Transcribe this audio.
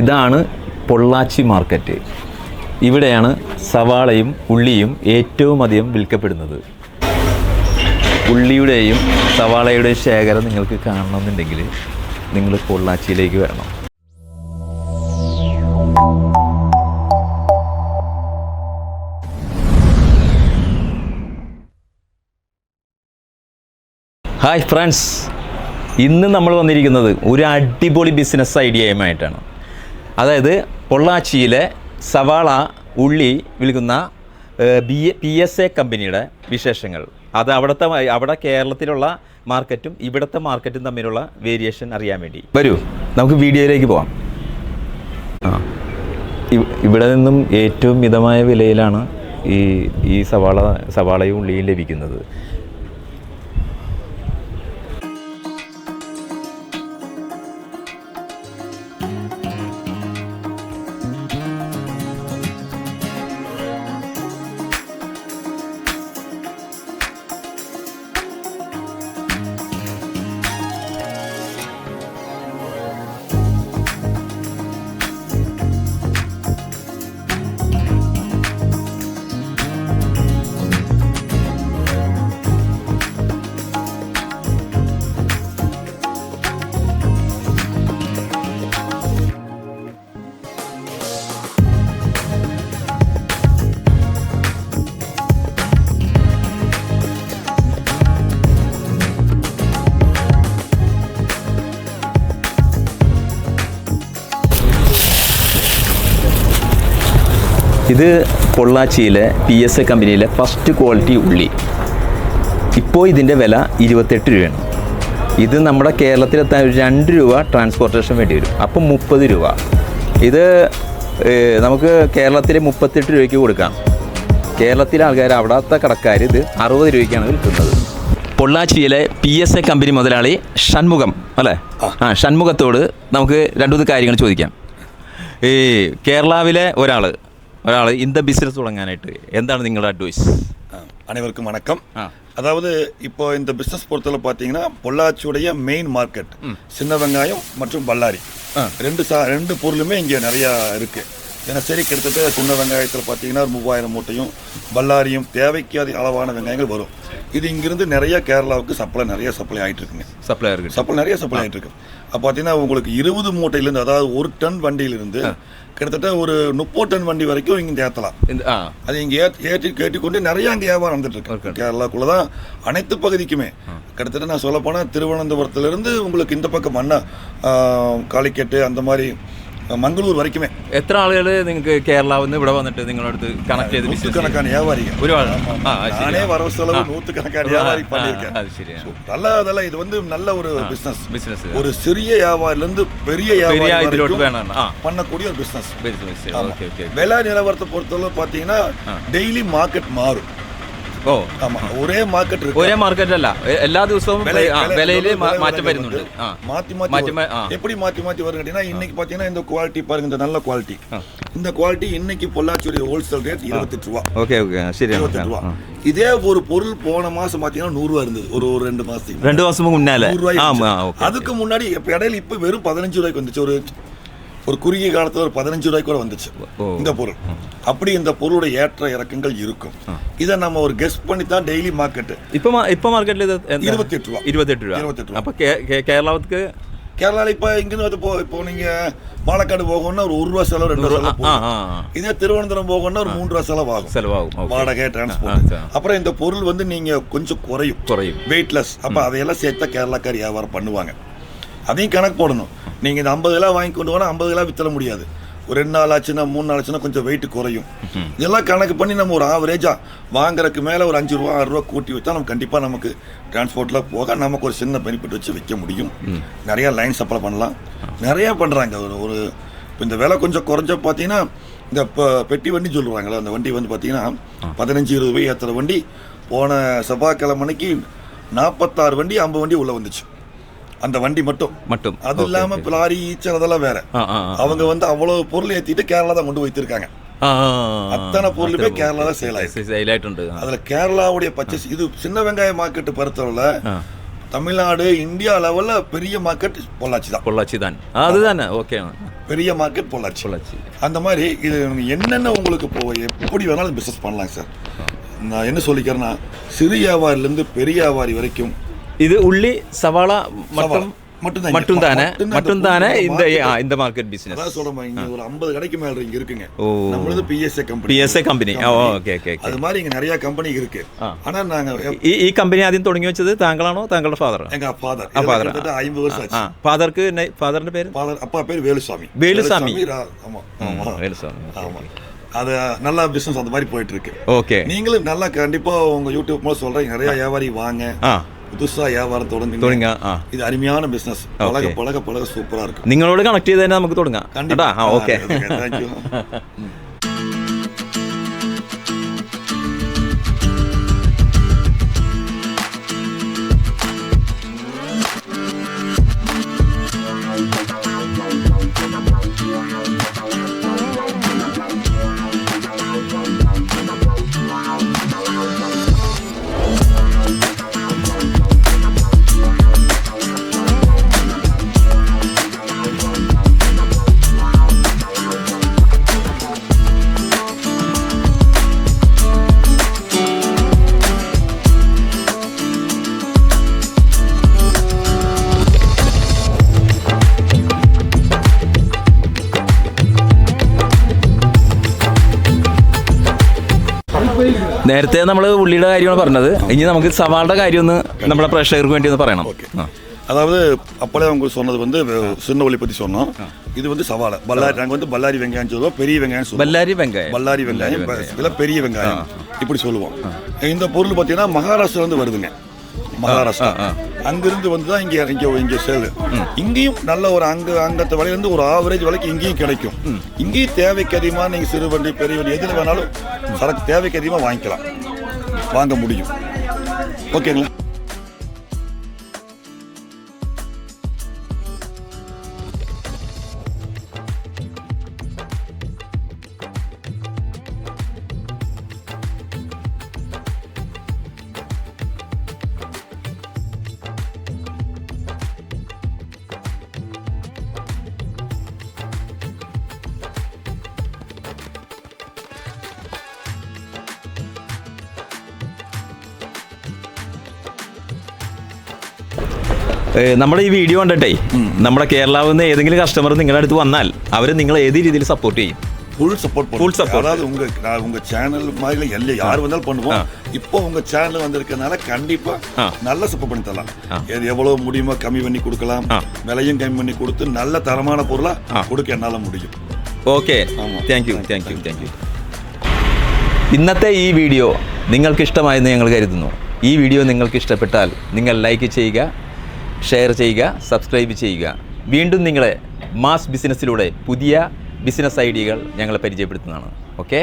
ഇതാണ് പൊള്ളാച്ചി മാർക്കറ്റ്. ഇവിടെയാണ് സവാളയും ഉള്ളിയും ഏറ്റവും അധികം വിൽക്കപ്പെടുന്നത്. ഉള്ളിയുടെയും സവാളയുടെയും ശേഖരം നിങ്ങൾക്ക് കാണണമെന്നുണ്ടെങ്കിൽ നിങ്ങൾ പൊള്ളാച്ചിയിലേക്ക് വരണം. Hi friends. ഇന്ന് നമ്മൾ വന്നിരിക്കുന്നത് ഒരു അടിപൊളി ബിസിനസ് ഐഡിയയുമായിട്ടാണ്. അതായത് പൊള്ളാച്ചിയിലെ സവാള ഉള്ളി വിൽക്കുന്ന ബി പി എസ് എ കമ്പനിയുടെ വിശേഷങ്ങൾ. അത് അവിടുത്തെ അവിടെ കേരളത്തിലുള്ള മാർക്കറ്റും ഇവിടുത്തെ മാർക്കറ്റും തമ്മിലുള്ള വേരിയേഷൻ അറിയാൻ വേണ്ടി. വരൂ നമുക്ക് വീഡിയോയിലേക്ക് പോവാം. ഇവിടെ നിന്നും ഏറ്റവും മിതമായ വിലയിലാണ് ഈ ഈ സവാള സവാളയും ഉള്ളിയും ലഭിക്കുന്നത്. ഇത് പൊള്ളാച്ചിയിലെ പി എസ് എ കമ്പനിയിലെ ഫസ്റ്റ് ക്വാളിറ്റി ഉള്ളി. ഇപ്പോൾ ഇതിന്റെ വില ഇരുപത്തെട്ട് രൂപയാണ്. ഇത് നമ്മുടെ കേരളത്തിലെത്താൻ ഒരു രണ്ട് രൂപ ട്രാൻസ്പോർട്ടേഷൻ വേണ്ടി വരും. അപ്പം മുപ്പത് രൂപ. ഇത് നമുക്ക് കേരളത്തിൽ മുപ്പത്തെട്ട് രൂപയ്ക്ക് കൊടുക്കാം. കേരളത്തിലെ ആൾക്കാർ അവിടുത്തെ കടക്കാർ ഇത് അറുപത് രൂപയ്ക്കാണ് വിൽക്കുന്നത് പൊള്ളാച്ചിയിലെ പി എസ് എ കമ്പനി മുതലാളി ഷൺമുഖം അല്ലേ? ആ. ഷൺമുഖത്തോട് നമുക്ക് രണ്ടു മൂന്ന് കാര്യങ്ങൾ ചോദിക്കാം. ഈ കേരളാവിലെ ഒരാൾ ഒരാൾ இந்த ബിസിനസ് തുടങ്ങാനായിട്ട് എന്താണ് നിങ്ങളുടെ അഡ്വൈസ് ஆ, அனைவருக்கும் வணக்கம் ஆ. அதாவது இப்போ இந்த பிசினஸ் பொறுத்தவரை பார்த்தீங்கன்னா பொள்ளாச்சியுடைய மெயின் மார்க்கெட் சின்ன வெங்காயம் மற்றும் பல்லாரி ரெண்டு சா ரெண்டு பொருளுமே இங்கே நிறையா இருக்கு தினசரி கிட்டத்தட்ட குண்ட வெங்காயத்தில் பார்த்தீங்கன்னா மூவாயிரம் மூட்டையும் பல்லாரியும் தேவைக்கு அதிக அளவான வெங்காயங்கள் வரும். இது இங்கிருந்து நிறைய கேரளாவுக்கு சப்ளை நிறைய சப்ளை ஆகிட்டு இருக்குங்க. சப்ளை இருக்கு. சப்ளை நிறைய சப்ளை ஆகிட்டு இருக்கு. அப்போ பார்த்தீங்கன்னா உங்களுக்கு இருபது மூட்டையிலேருந்து அதாவது ஒரு டன் வண்டியிலிருந்து கிட்டத்தட்ட ஒரு முப்பது டன் வண்டி வரைக்கும் இங்கே ஏற்றலாம் அது இங்கே ஏற்றி ஏற்றி கேட்டுக்கொண்டு நிறைய அங்கே வியாபாரம் வந்துட்டு இருக்கு. கேரளாக்குள்ள தான் அனைத்து பகுதிக்குமே. கிட்டத்தட்ட நான் சொல்லப்போனால் திருவனந்தபுரத்துலேருந்து உங்களுக்கு இந்த பக்கம் அண்ணா காளிக்கட்டு அந்த மாதிரி ஆ, மங்களூர் வரைக்குமே എത്ര ആളുകൾ നിങ്ങൾക്ക് കേരളാവിൽ നിന്ന് ഇവിടെ വന്നിട്ട് നിങ്ങളുടെ അടുത്ത് കണക്ട് ചെയ്ത് ബിസിനസ് நூற்றுக்கணக்கான வியாபாரிகள் ഒരുപാട് ആ അത് ശരി. நானே வரவு செலவு நூற்றுக்கணக்கான வியாபாரி ആ, பண்ணியிருக்கேன் അത് ശരിയാണ് நல்ல அதெல்லாம் இது வந்து நல்ல ஒரு பிசினஸ் ബിസിനസ് ஒரு சிறிய வியாபாரிலேருந்து பெரிய പെരിയ வியாபாரி ഇതിലോട്ട് வரைக்கும் വേണം ആ பண்ணக்கூடிய ஒரு பிசினஸ் ബിസിനസ് ഓക്കെ ഓക്കെ விலை நிலவரத்தை பொறுத்தளவு பார்த்தீங்கன்னா டெய்லி மார்க்கெட் மாறும் ഓ ஆமா ஒரே மார்க்கெட் இருக்கு ഒരേ മാർക്കറ്റ് അല്ല എ- എല്ലാ ദിവസവും விலை- ആ, விலை- വിലയിൽ விலை- മാ- விலை മാറ്റം வந்து വരുന്നുണ്ട് ആ மாத்தி மாத்தி மாத்தி மா- வரும். ஆ. எப்படி மாத்தி மாத்தி வரும் கேட்டீங்கன்னா இன்னைக்கு பாத்தீங்கன்னா இந்த குவாலிட்டி பாருங்க இந்த நல்ல குவாலிட்டி இந்த குவாலிட்டி இன்னைக்கு பொள்ளாச்சியுடைய ஹோல்சேல் ரேட் இருபத்தெட்டு ரூபா ഓക്കെ ഓക്കെ ശരിയാണ് இருபத்தெட்டு ரூபா இதே ஒரு பொருள் போன மாசம் பாத்தீங்கன்னா நூறு ரூபா இருந்தது ஒரு ஒரு ரெண்டு மாசத்துக்கு രണ്ടു മാസം മുന്നാലെ நூறு ரூபாய்க்கு ആ இருந்துச்சு. ആ, ഓക്കെ அதுக்கு முன்னாடி இப்ப இடையில இப்ப வெறும் பதினஞ்சு ரூபாய்க்கு வந்துச்சு ஒரு ஒரு குறுகிய காலத்தில் ஒரு பதினஞ்சு ரூபாய்க்கு கூட வந்துச்சு. இந்த பொருள். அப்படி இந்த பொருளோட ஏற்ற இறக்கங்கள் இருக்கும். இதை நம்ம ஒரு கெஸ் பண்ணி தான் டெய்லி மார்க்கெட்டு இப்போ இப்போ மார்க்கெட்டில் இது இருபத்தி எட்டு ரூபா. இருபத்தி எட்டு ரூபா. இருபத்தி எட்டு அப்போ கேரளாவுக்கு? கேரளாவில் இப்போ இங்கேருந்து போ இப்போ நீங்கள் பாலக்காடு போகணும்னா ஒரு ஒரு ரூபா செலவு ரெண்டு ரூபா செலவு இதே திருவனந்தபுரம் போகணும்னா ஒரு மூணு ரூபா செலவு ஆகும் செலவாகும் வாடகை டிரான்ஸ்போர்ட் அப்புறம் இந்த பொருள் வந்து நீங்கள் கொஞ்சம் குறையும். குறையும். வெயிட்லெஸ் அப்போ அதையெல்லாம் சேர்த்தா கேரளாக்கார் வியாபாரம் பண்ணுவாங்க. அதையும் கணக்கு போடணும். நீங்க இந்த ஐம்பது கிலோ வாங்கி கொண்டு போனா ஐம்பது கிலோ வித்தல முடியாது. ஒரு ரெண்டு நாள் ஆச்சுன்னா மூணு நாள் ஆச்சுன்னா கொஞ்சம் வெயிட் குறையும். இதெல்லாம் கணக்கு பண்ணி நம்ம ஒரு ஆவரேஜா வாங்குறதுக்கு மேல ஒரு அஞ்சு ரூபா ஆறு ரூபா கூட்டி வச்சா நம்ம கண்டிப்பா நமக்கு டிரான்ஸ்போர்ட்ல போக நமக்கு ஒரு சின்ன பெனிஃபிட் வச்சு விற்க முடியும். நிறைய லைன் சப்ளை பண்ணலாம். நிறைய பண்றாங்க. ஒரு ஒரு இப்ப இந்த விலை கொஞ்சம் குறைஞ்ச பார்த்தீங்கன்னா இந்த ப- பெட்டி வண்டி சொல்லுவாங்கல்ல அந்த வண்டி வந்து பார்த்தீங்கன்னா பதினஞ்சு இருபது ரூபாய் ஏற்றுற வண்டி. போன செவ்வாய்க்கிழமைக்கு நாற்பத்தாறு வண்டி ஐம்பது வண்டி உள்ள வந்துச்சு. அந்த வண்டி மட்டும். மட்டும். அது இல்லாம லாரி ஈச்சர் அதெல்லாம் வேற அவங்க வந்து அவ்வளவு பொருள் ஏத்திட்டு கேரளா தான் கொண்டு வைத்திருக்காங்க அத்தனை பொருளுமே கேரளா தான் சேல் ஆயிடுச்சு சேல் ஆயிட்டு அதுல கேரளாவுடைய பர்ச்சேஸ் இது சின்ன வெங்காய மார்க்கெட் பொறுத்தவரை தமிழ்நாடு இந்தியா லெவல்ல பெரிய மார்க்கெட் பொள்ளாச்சி தான். பொள்ளாச்சி தான். அதுதானே. ஓகே பெரிய மார்க்கெட் பொள்ளாச்சி. பொள்ளாச்சி. அந்த மாதிரி இது என்னென்ன உங்களுக்கு இப்போ எப்படி வேணாலும் பிஸ்னஸ் பண்ணலாம் சார் நான் என்ன சொல்லிக்கிறேன்னா சிறு வியாபாரிலேருந்து பெரிய வியாபாரி வரைக்கும் இது உள்ளி சவாள மட்டும் மட்டும்தான் மட்டும் தானே மட்டும்தான் மட்டும் தானே இந்த market. ஆ, இந்த மார்க்கெட் பிசினஸ் அதான் சொல்றேன் இங்க ஒரு ஐம்பது கடைக்கு மேல இங்க இருக்குங்க ஓ. நம்மளது பிஎஸ்ஏ கம்பெனி PSA company. ഓ, ഓക്കേ, ഓക്കേ, ഓക്കേ. அது மாதிரி இங்க நிறைய கம்பெனி இருக்கு ആ. ஆனா நாங்க ഈ ഈ കമ്പനി ആദ്യം തുടങ്ങി വെച്ചത് താങ്കളാണോ താങ്കളുടെ ഫാദർ எங்க ஃபாதர் ആ ഫാദർ ஐம்பது வருஷம் ആ ஆச்சு ഫാദർക്ക് ഫാദറിന്റെ പേര് ஃபாதர் அப்பா பேர் வேலுசாமி வேலுசாமி. ரா- ஆமா ஆமா വേലുസ്വാമി ஆமா அது நல்ல பிசினஸ் அந்த மாதிரி போயிட்டு இருக்கு ഓക്കെ நீங்களும் நல்லா கண்டிப்பா உங்க யூடியூப் மூலம் சொல்றீங்க நிறைய வியாபாரி வாங்க ആ புதுசா வியாபாரம் தொடங்குங்க തുടങ്ങ ആ இது அருமையான பிசினஸ் பழக Okay. பழக பழக சூப்பரா இருக்கு നിങ്ങളോട് കണക്ട് ചെയ്ത് തന്നെ നമുക്ക് തുടങ്ങാം കേട്ടാ ആ ഓക്കെ നേരത്തെ നമ്മൾ ഉള്ളിയുടെ കാര്യമാണ് പറഞ്ഞത് ഇനി നമുക്ക് സവാളുടെ കാര്യം ഒന്ന് നമ്മുടെ പ്രേക്ഷകർക്ക് വേണ്ടി ഒന്ന് പറയണം ஓகே ആ. அதாவது அப்பளே உங்களுக்கு சொன்னது வந்து சின்ன ஒளி பத்தி சொன்னோம் இது வந்து சவாலை பல்லாரி நாங்க வந்து பல்லாரி வெங்காயம் சொல்லுவோம் பெரிய வெங்காயம் சொல்லுவோம் ബല്ലാരി വെങ്കായം பல்லாரி வெங்காயம் இதுல பெரிய வெங்காயம் இப்படி சொல்லுவோம் இந்த பொருள் பார்த்தீங்கன்னா மகாராஷ்டிரா இருந்து வருதுங்க மகாராஷ்டிரா. அங்கிருந்து வந்து தான் இங்க இங்க இங்க சேல் இங்கேயும் நல்ல ஒரு அங்க அங்கத்த விலையில இருந்து ஒரு ஆவரேஜ் விலைக்கு இங்கேயும் கிடைக்கும். இங்கேயும் தேவைக்கு அதிகமா நீங்க சிறு வண்டி பெரிய வண்டி எதுல வேணாலும் சரக்கு தேவைக்கு அதிகமா வாங்கிக்கலாம். வாங்க முடியும். ஓகேங்களா? നമ്മുടെ ഈ വീഡിയോ കണ്ടിട്ടേ നമ്മുടെ കേരളാവിൽ നിന്ന് ഏതെങ്കിലും കസ്റ്റമർ നിങ്ങളുടെ അടുത്ത് വന്നാൽ അവർ നിങ്ങൾ ഏത് രീതിയിൽ സപ്പോർട്ട് ചെയ്യും full support Full full support. Support அதாவது உங்க நான் உங்க சேனல் மாதிரி எல்லாம் யார் வந்தாலும் பண்ணுவோம் இப்போ உங்க சேனல் வந்திருக்கனால கண்டிப்பா ஆ. நல்ல சப்போர்ட் பண்ணி தரலாம் எது எவ்வளவு முடியுமோ கம்மி பண்ணி கொடுக்கலாம் ஆ. விலையும் கம்மி பண்ணி கொடுத்து நல்ல தரமான பொருளா கொடுக்க என்னால முடியும் ഓക്കെ ആമാ. Thank you thank you thank you ഇന്നത്തെ ഈ വീഡിയോ നിങ്ങൾക്ക് ഇഷ്ടമായെന്ന് ഞങ്ങൾ കരുതുന്നു ഈ വീഡിയോ നിങ്ങൾക്ക് ഇഷ്ടപ്പെട്ടാൽ നിങ്ങൾ ലൈക്ക് ചെയ്യുക ഷെയർ ചെയ്യുക സബ്സ്ക്രൈബ് ചെയ്യുക. വീണ്ടും നിങ്ങളെ മാസ് ബിസിനസ്സിലൂടെ പുതിയ ബിസിനസ് ഐഡിയകൾ ഞങ്ങളെ പരിചയപ്പെടുത്തുന്നതാണ്. ഓക്കെ?